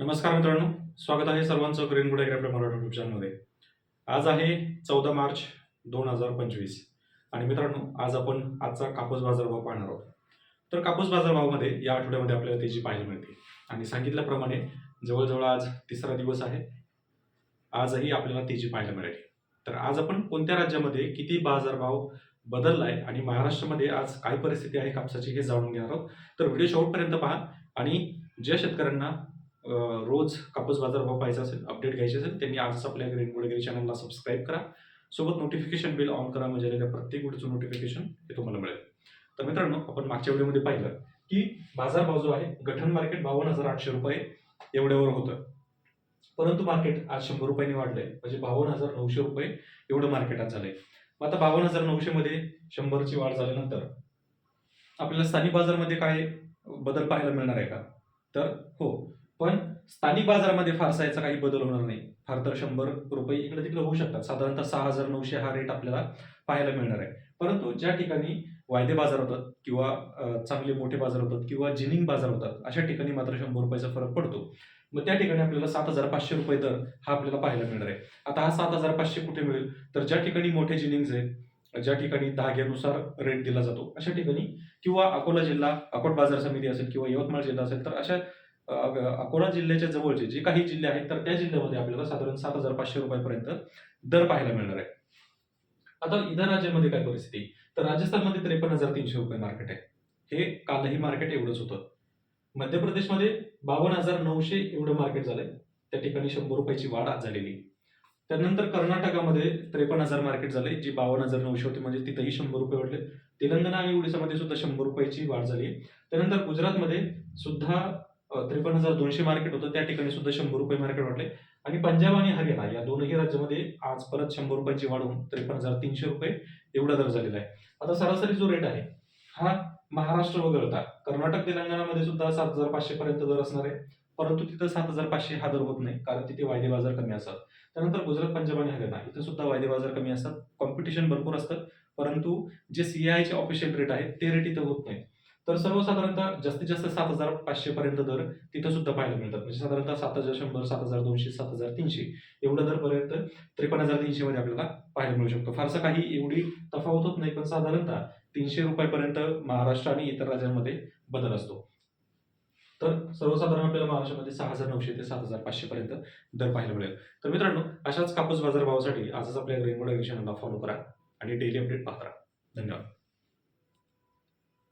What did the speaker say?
नमस्कार मित्रांनो स्वागत आहे सर्वांचं ग्रीन गुड आपल्या मराठी युट्यूब चॅनलमध्ये आज आहे चौदा मार्च दोन हजार पंचवीस आणि मित्रांनो आज आपण आजचा कापूस बाजारभाव पाहणार आहोत. तर कापूस बाजारभावामध्ये या आठवड्यामध्ये आपल्याला तेजी पाहायला मिळते. आणि सांगितल्याप्रमाणे जवळजवळ आज तिसरा दिवस आहे. आजही आपल्याला तेजी पाहायला मिळाली. तर आज आपण कोणत्या राज्यामध्ये किती बाजारभाव बदलला आहे आणि महाराष्ट्रामध्ये आज काय परिस्थिती आहे कापसाची हे जाणून घेणार आहोत. तर व्हिडिओ शेवटपर्यंत पहा आणि ज्या शेतकऱ्यांना रोज कापूस बाजारभाव पाहायचा असेल अपडेट घ्यायचे असेल त्यांनी आजच आपल्या ग्रीन गुडगिरी चॅनलला सबस्क्राईब करा. सोबत नोटिफिकेशन बिल ऑन करा म्हणजे आलेल्या प्रत्येक गोष्टीचं नोटिफिकेशन हे तुम्हाला मिळेल. तर मित्रांनो आपण मागच्या व्हिडिओमध्ये पाहिलं की बाजारभाव जो आहे गठन मार्केट बावन्न हजार आठशे रुपये एवढ्यावर होतं. परंतु मार्केट आज शंभर रुपयांनी वाढलंय म्हणजे बावन्न हजार नऊशे रुपये एवढं मार्केट आज झालंय. मग आता बावन्न हजार नऊशे मध्ये शंभरची वाढ झाल्यानंतर आपल्याला स्थानिक बाजारमध्ये काय बदल पाहायला मिळणार आहे का? तर हो पण स्थानिक बाजारामध्ये फारसा याचा काही बदल होणार नाही. फार तर शंभर रुपये इकडे तिकडे होऊ शकतात. साधारणतः सहा हजार नऊशे हा रेट आपल्याला पाहायला मिळणार आहे. परंतु ज्या ठिकाणी वायदे बाजार होतात किंवा चांगले मोठे बाजार होतात किंवा जिनिंग बाजार होतात अशा ठिकाणी मात्र शंभर रुपयाचा फरक पडतो. मग त्या ठिकाणी आपल्याला सात हजार पाचशे रुपये दर हा आपल्याला पाहायला मिळणार आहे. आता हा सात हजार पाचशे कुठे मिळेल? तर ज्या ठिकाणी मोठे जिनिंग्स आहेत ज्या ठिकाणी धाग्यानुसार रेट दिला जातो अशा ठिकाणी किंवा अकोला जिल्हा अकोट बाजार समिती असेल किंवा यवतमाळ जिल्हा असेल तर अशा अकोला जिल्ह्याच्या जवळचे जे काही जिल्हे आहेत तर त्या जिल्ह्यामध्ये आपल्याला साधारण सात हजार पाचशे रुपयापर्यंत दर पाहायला मिळणार आहे. आता इतर राज्यामध्ये काय परिस्थिती? तर राजस्थानमध्ये त्रेपन्न हजार तीनशे रुपये मार्केट आहे. हे कालही मार्केट एवढंच होतं. मध्य प्रदेशमध्ये बावन्न हजार नऊशे एवढं मार्केट झालंय. त्या ठिकाणी शंभर रुपयाची वाढ आज झालेली त्यानंतर कर्नाटकामध्ये त्रेपन्न हजार मार्केट झाले जी बावन्न हजार नऊशे होते म्हणजे तिथंही शंभर रुपये वाढले. तेलंगणा आणि ओडिसामध्ये सुद्धा शंभर रुपयाची वाढ झाली त्यानंतर गुजरातमध्ये सुद्धा त्रेपन्न हजार दोनशे मार्केट होतं. त्या ठिकाणी सुद्धा शंभर रुपये मार्केट वाढले आणि पंजाब आणि हरियाणा या दोनही राज्यामध्ये आज परत शंभर रुपयाची वाढ होऊन त्रेपन्न हजार तीनशे रुपये एवढा दर झालेला आहे. आता सरासरी जो रेट आहे हा महाराष्ट्र वगळता कर्नाटक तेलंगणामध्ये सुद्धा सात हजार पाचशे पर्यंत दर असणार आहे. परंतु तिथं सात हजार पाचशे हा दर होत नाही कारण तिथे वायदे बाजार कमी असतात. त्यानंतर गुजरात पंजाब आणि हरियाणा इथं सुद्धा वायदे बाजार कमी असतात. कॉम्पिटिशन भरपूर असतं. परंतु जे सीआयचे ऑफिशियल रेट आहेत ते रेट इथं होत नाही. तर सर्वसाधारणतः जास्तीत जास्त सात हजार पाचशे पर्यंत दर तिथं सुद्धा पाहायला मिळतात. म्हणजे साधारणतः सात हजार शंभर सात हजार दोनशे सात हजार तीनशे एवढं दरपर्यंत त्रेपन्न हजार तीनशे मध्ये आपल्याला पाहायला मिळू शकतो. फारसं काही एवढी तफावत होत नाही पण साधारणतः तीनशे रुपयापर्यंत महाराष्ट्र आणि इतर राज्यांमध्ये बदल असतो. तर सर्वसाधारण आपल्याला महाराष्ट्रामध्ये सहा हजार नऊशे ते सात हजार पाचशे पर्यंत दर पाहायला मिळेल. तर मित्रांनो अशाच कापूस बाजारभावासाठी आजच आपल्या रेनबोर्ड चॅनलला फॉलो करा आणि डेली अपडेट पाहत राहा. धन्यवाद.